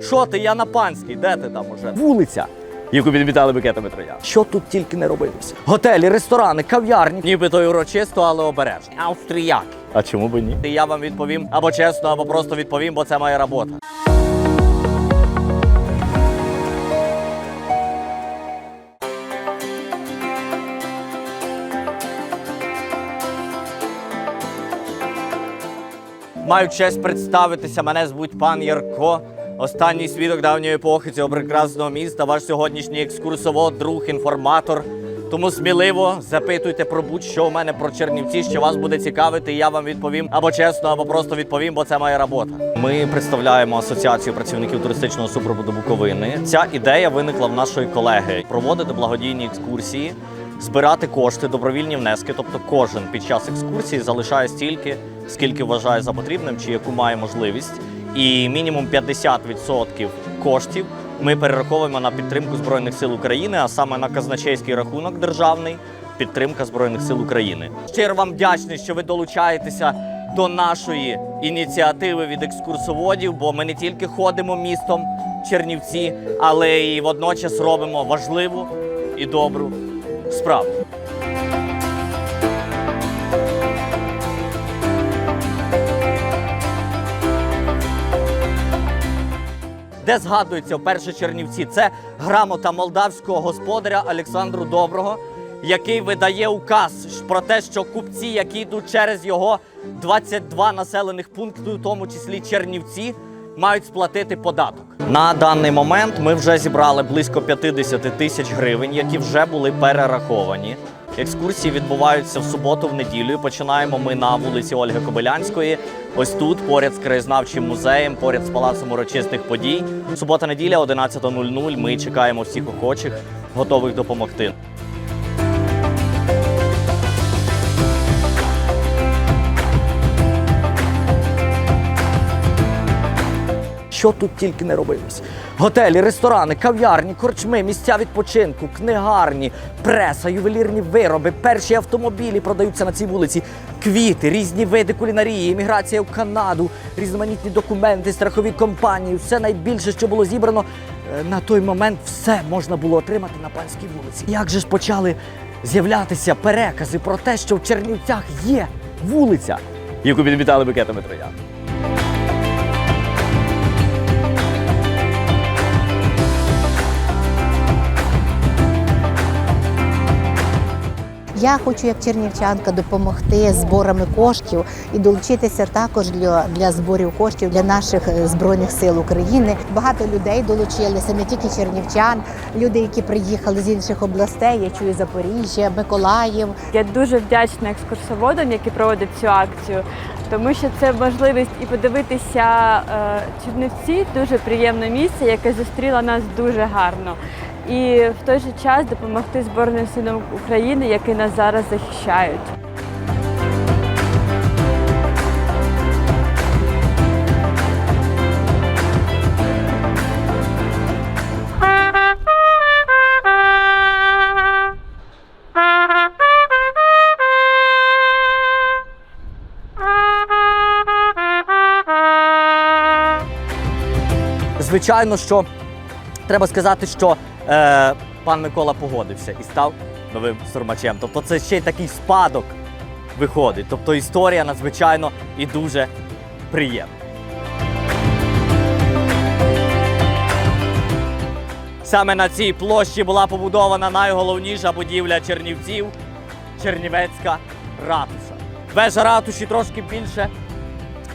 Що ти, я на панській, де ти там уже? Вулиця. Яку підмітали букетами троян. Що тут тільки не робилося? Готелі, ресторани, кав'ярні. Нібито й урочисто, але обережно. Австріяки. А чому б ні? Я вам відповім або чесно, або просто відповім, бо це моя робота. Маю честь представитися. Мене звуть пан Ярко. Останній свідок давньої епохи цього прекрасного міста. Ваш сьогоднішній екскурсовод, друг, інформатор. Тому сміливо запитуйте про будь-що у мене про Чернівці, що вас буде цікавити, і я вам відповім або чесно, або просто відповім, бо це моя робота. Ми представляємо асоціацію працівників туристичного супроводу Буковини. Ця ідея виникла в нашої колеги проводити благодійні екскурсії збирати кошти, добровільні внески. Тобто кожен під час екскурсії залишає стільки, скільки вважає за потрібним, чи яку має можливість. І мінімум 50% коштів ми перераховуємо на підтримку Збройних сил України, а саме на казначейський рахунок державний підтримка Збройних сил України. Щиро вам вдячний, що ви долучаєтеся до нашої ініціативи від екскурсоводів, бо ми не тільки ходимо містом Чернівці, але і водночас робимо важливу і добру справу. Де згадується вперше Чернівці? Це грамота молдавського господаря Олександру Доброго, який видає указ про те, що купці, які йдуть через його 22 населених пункти, у тому числі Чернівці, мають сплатити податок. На даний момент ми вже зібрали близько 50 тисяч гривень, які вже були перераховані. Екскурсії відбуваються в суботу, в неділю. Починаємо ми на вулиці Ольги Кобилянської. Ось тут, поряд з краєзнавчим музеєм, поряд з палацом урочистих подій. Субота-неділя, 11.00. Ми чекаємо всіх охочих, готових допомогти. Що тут тільки не робилось? Готелі, ресторани, кав'ярні, корчми, місця відпочинку, книгарні, преса, ювелірні вироби, перші автомобілі продаються на цій вулиці, квіти, різні види кулінарії, імміграція в Канаду, різноманітні документи, страхові компанії. Все найбільше, що було зібрано е, на той момент, все можна було отримати на панській вулиці. Як же ж почали з'являтися перекази про те, що в Чернівцях є вулиця, яку відмітали букетами троян? Я хочу як чернівчанка допомогти зборами коштів і долучитися також для, для зборів коштів для наших е, збройних сил України. Багато людей долучилися, не тільки чернівчан, люди, які приїхали з інших областей. Я чую Запоріжжя, Миколаїв. Я дуже вдячна екскурсоводам, які проводять цю акцію, тому що це можливість і подивитися е, Чернівці, дуже приємне місце, яке зустріло нас дуже гарно. І в той же час допомогти Збройним силам України, які нас зараз захищають. Звичайно, що треба сказати, що е, пан Микола погодився і став новим сурмачем. Тобто це ще й такий спадок виходить. Тобто історія надзвичайно і дуже приємна. Саме на цій площі була побудована найголовніша будівля Чернівців Чернівецька ратуша. Вежа ратуші трошки більше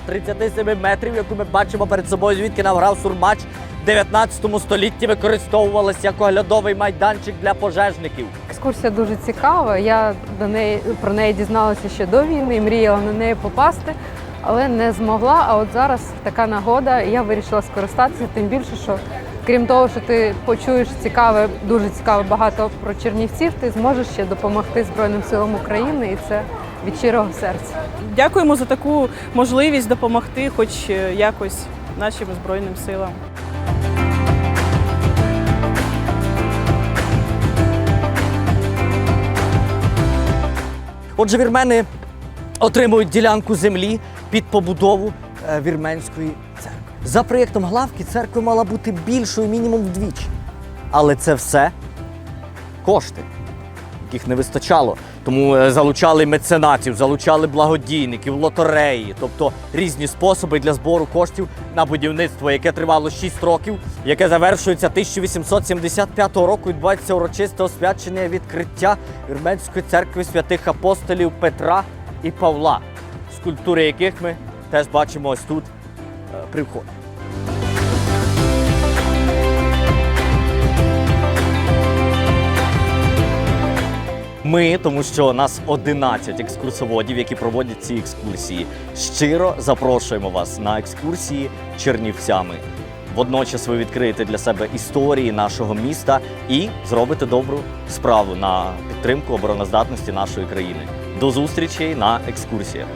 37 метрів, яку ми бачимо перед собою, звідки навграв сурмач. В 19 столітті використовувалася як оглядовий майданчик для пожежників. Екскурсія дуже цікава. Я до неї про неї дізналася ще до війни, мріяла на неї попасти, але не змогла. А от зараз така нагода, і я вирішила скористатися. Тим більше, що крім того, що ти почуєш цікаве, дуже цікаве багато про Чернівців, ти зможеш ще допомогти Збройним силам України, і це від щирого серця. Дякуємо за таку можливість допомогти, хоч е, якось нашим збройним силам. Отже, вірмени отримують ділянку землі під побудову е, вірменської церкви. За проєктом главки церква мала бути більшою мінімум вдвічі. Але це все кошти, яких не вистачало. Тому е, залучали меценатів, залучали благодійників, лотереї, тобто різні способи для збору коштів на будівництво, яке тривало 6 років, яке завершується 1875 року. Відбувається урочисте освячення відкриття Вірменської церкви святих апостолів Петра і Павла, скульптури яких ми теж бачимо ось тут е, при вході. Ми, тому що нас 11 екскурсоводів, які проводять ці екскурсії, щиро запрошуємо вас на екскурсії Чернівцями. Водночас ви відкриєте для себе історії нашого міста і зробите добру справу на підтримку обороноздатності нашої країни. До зустрічі на екскурсіях.